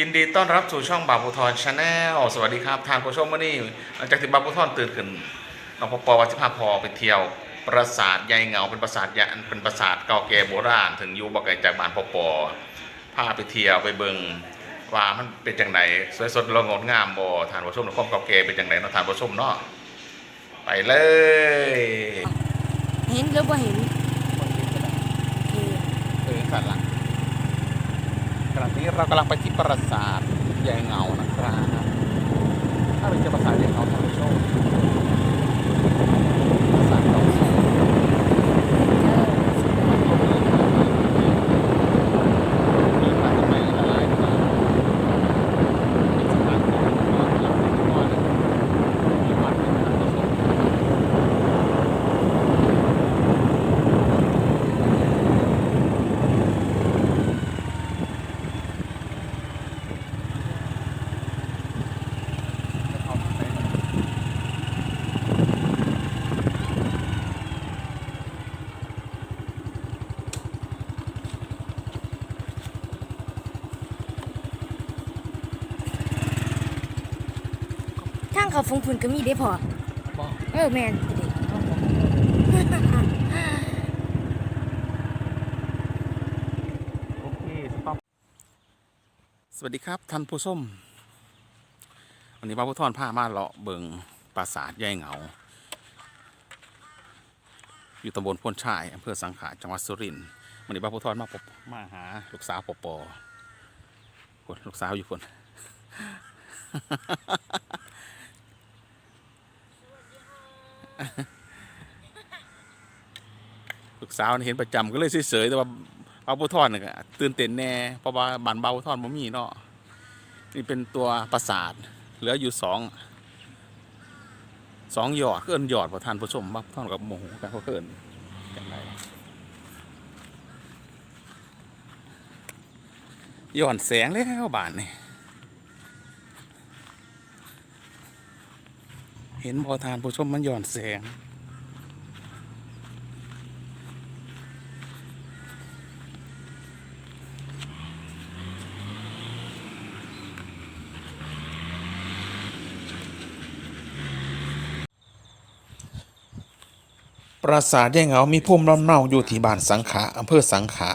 ยินดีต้อนรับสู่ช่องบาปูทอนชาแนลสวัสดีครับ ทางผู้ชมวันนี้หลังจากที่บาปูทอนตื่นขึ้นน้องปอปอวัชิภาพอไปเที่ยว ปราสาทยายเงาเป็นปราสาทยะเป็นปราสาทเก่าแก่โบราณ ถึงอยู่บ่ไกลจากบ้านปอปอพาไปเที่ยวไปเบิงว่ามันเป็นจังไดสวยสดงดงามบ่ทานผู้ชมในความเก่าแก่เป็นจังไดเนาะทานผู้ชมเนาะไปเลย เห็นหรือบ่เห็นเห็น เออสันหลังขณะ นี้เรากำลังไปที่ปราสาทใหญ่เงานะครับถ้าเป็นจะปราสาทยายเหงาท่านผู้ชมปราสาทเก่าแก่มีพระทำไมละลายมาเป็นสถานที่ท่องเที่ยวหลักที่ว่าเนี่ยมีวัดเป็นท่านผู้ชม ทางเขาฟงฝุ่นก็มีได้พอบอกเออแม่นเด็กโอเคสต็อปสวัสดีครับท่านผู้ชมวันนี้พระพุทธรพามาเลาะเบิงปราสาทยายเหงา อยู่ตำบลพนชายอำเภอสังขะจังหวัดสุรินทร์วันนี้พระพุทธรมาพบมาหาลูกสาวปอปอคนลูกสาวอยู่คน ลูกสาวเห็นประจำก็เลยเฉยๆแต่ว่าเบาพุทอนนี่ก็ตื่นเต้นแน่เพราะว่าบันเบาทอนบ่มีเนาะนี่เป็นตัวปราสาทเหลืออยู่สองสองหยอดเกินหยอดประทานผู้ชมบัาทอนกับโมโหกันเขาเกินกันไรย้อนแสงแล้วบานนี่ เห็นพอทานผู้ชมมันหย้อนแสง ปราสาทยายเหงามีภูมิลำเนาอยู่ที่บ้านสังขะอำเภอสังขะ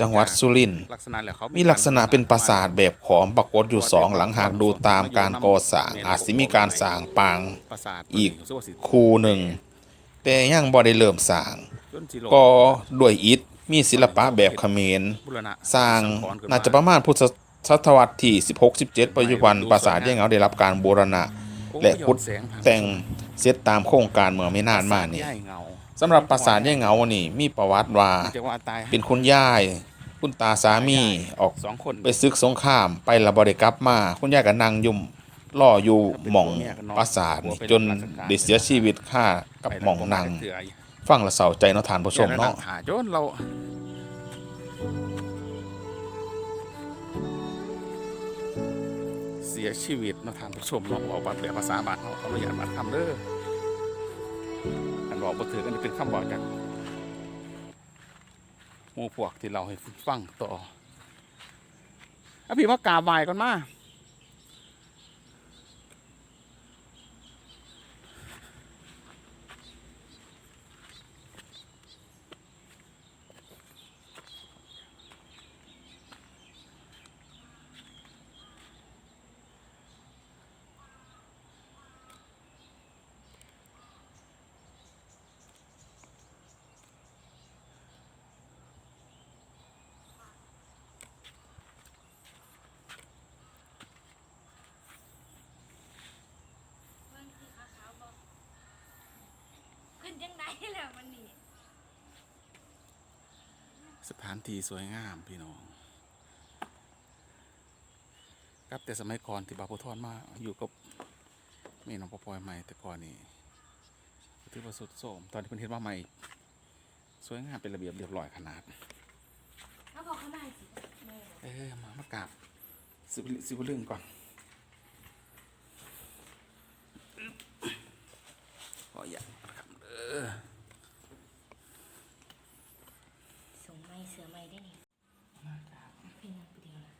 จังหวัดสุรินทร์ลักษณะแล้วเขามีลักษณะเป็นปราสาทแบบขอมปรากฏอยู่สองหลังหากดูตามการก่อสร้างอาจสิมีการสร้างปางปราสาทอีกรู้สึว่าสิคูหนึ่ง แต่ยังบ่ได้เริ่มสร้างจนสิโลก็ด้วยอิฐมีศิลปะแบบเขมรบูรณะสร้างสังขรณ์ขึ้น่าจะประมาณพุทธศตวรรษที่ 16-17 ปัจจุบันปราสาทยายเหงาได้รับการบูรณะ และขุดแต่งเสร็จตามโครงการเมื่อไม่นานมานี่ย่ายเงา สำหรับปราสาทยายเหงานี่มีประวัติว่าเรียกว่าตายเป็นคุณยาย คุณตาสามีออกสองคนไปซึกสงครามไปและบริกลับมา คุณยายก็นั่งยุ่มล่ออยู่หม่องปราสาทนี่จนได้เสียชีวิตค่ากับหม่องนั่งเถื่อยฟังและเศร้าใจเนาะทานผู้ชมเนาะหาจนเราเสียชีวิตเนาะทานผู้ชมเนาะบอกว่าแปลภาษาบ้านเขาเขาไม่อยากมาทำเด้อ อันบอกบ่ถือกันเป็นคำบอกจากหมู่พวกที่เราให้ฟังต่ออะพี่มากราบไหว้ก่อนมา สถานที่สวยงามพี่น้อง ครับแต่สมัยก่อนที่บาโพทอนมาอยู่กับแม่น้องปอปอยใหม่แต่ก่อนนี่ถือว่าสุดโสมตอนที่เพิ่นเฮ็ดมาใหม่ สวยงามเป็นระเบียบเรียบร้อยขนาดเอาบอกเขาหน่อยสิเออมามากราบสิบสิบเรื่องก่อนขออย่าตนะครับเออ ส่งไม้เสือไม้ได้นี่พี่นักเดียวนะ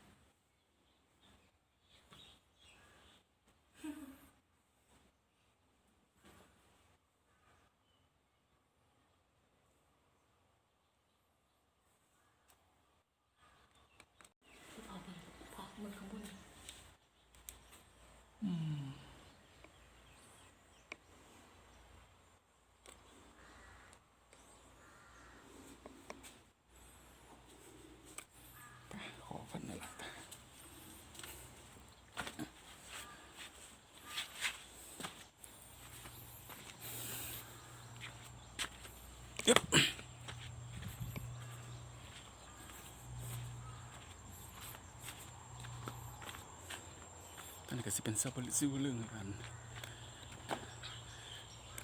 อันนี้ก็สิ เป็นซาบริซิวเรื่องกัน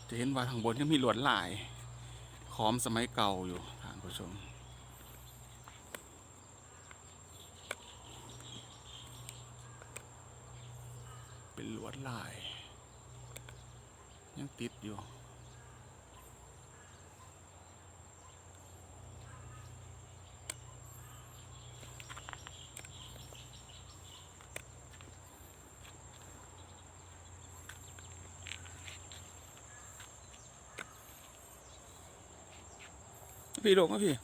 จะเห็นว่าทางบนยังมีลวดลายขอมสมัยเก่าอยู่ท่านผู้ชมเป็นลวดลาย ยังติดอยู่ พี่ลงมาพี่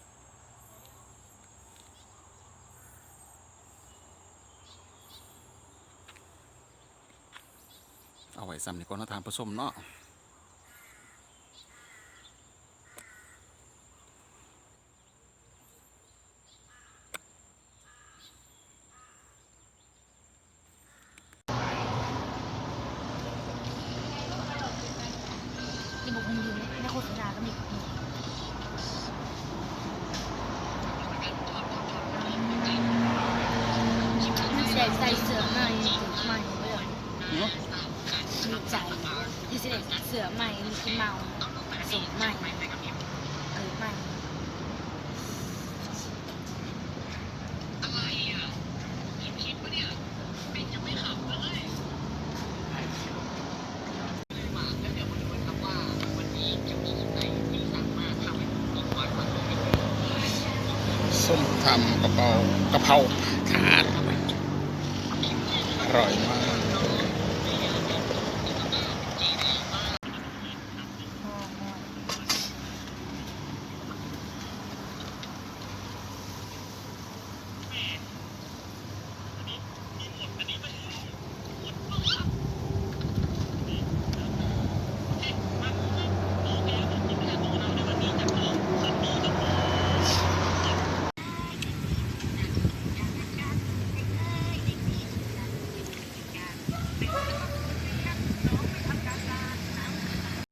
เอาไว้ซ้ำนี่ก่อนเนาะทานผสมเนาะที่บุกมันอยู่ในโฆษณาก็มีใส่ใส่เสื้อใหม่ใหม่เลยดีใจที่สิได้ เสือใหม่มีที่เมาส่งใหม่เออใหม่ส้มตำกระเพรากระเพราถาดอร่อยมาก